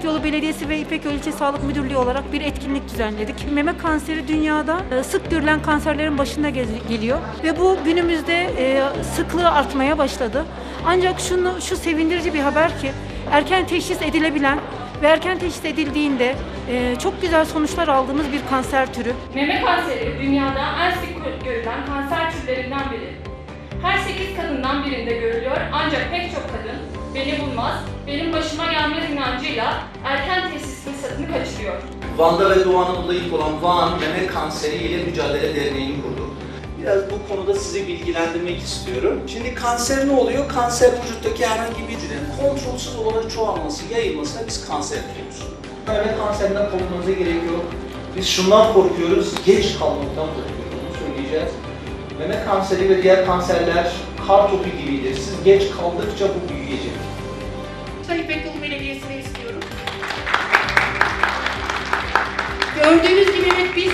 İpek Yolu Belediyesi ve İpek Yolu İlçe Sağlık Müdürlüğü olarak bir etkinlik düzenledik. Meme kanseri dünyada e, sık görülen kanserlerin başında geliyor ve bu günümüzde e, sıklığı artmaya başladı. Ancak şunu şu sevindirici bir haber ki erken teşhis edilebilen ve erken teşhis edildiğinde e, çok güzel sonuçlar aldığımız bir kanser türü. Meme kanseri dünyada en sık görülen kanser türlerinden biri. Her 8 kadından birinde görülüyor ancak pek çok kadın beni bulmaz, benim başıma gelmez inancıyla erken teşhis fırsatını kaçırıyor. Van'da ve Doğu Anadolu'da ilk olan Van Meme Kanseri ile Mücadele Derneği'ni kurduk. Biraz bu konuda sizi bilgilendirmek istiyorum. Şimdi kanser ne oluyor? Kanser vücuttaki herhangi bir hücrenin kontrolsüz olarak çoğalması, yayılmasına biz kanser diyoruz. Meme kanserinden korkmanıza gerek yok. Biz şundan korkuyoruz, geç kalmaktan korkuyoruz. Onu söyleyeceğiz. Meme kanseri ve diğer kanserler kar topu gibidir. Siz geç kaldıkça bu büyüyecek. Sayın İpek Yolu Belediyesi'ne istiyorum. Gördüğünüz gibi evet biz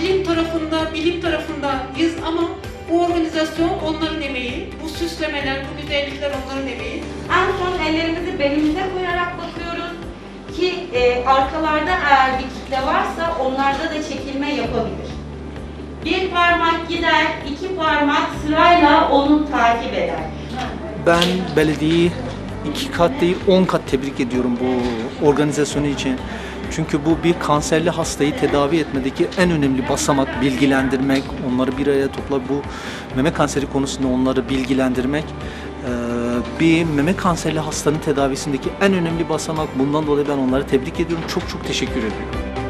ilim tarafında, bilim tarafındayız ama bu organizasyon onların emeği, bu süslemeler, bu güzellikler onların emeği. En son ellerimizi belimize koyarak bakıyoruz ki e, arkalarda eğer bir kitle varsa onlarda da çekilme yapabilir. Bir parmak gider, iki parmak sırayla onu takip eder. Ben belediyeyi iki kat değil 10 kat tebrik ediyorum bu organizasyonu için. Çünkü bu bir kanserli hastayı tedavi etmedeki en önemli basamak bilgilendirmek, onları bir araya topla bu meme kanseri konusunda onları bilgilendirmek bir meme kanserli hastanın tedavisindeki en önemli basamak. Bundan dolayı ben onları tebrik ediyorum. Çok çok teşekkür ediyorum.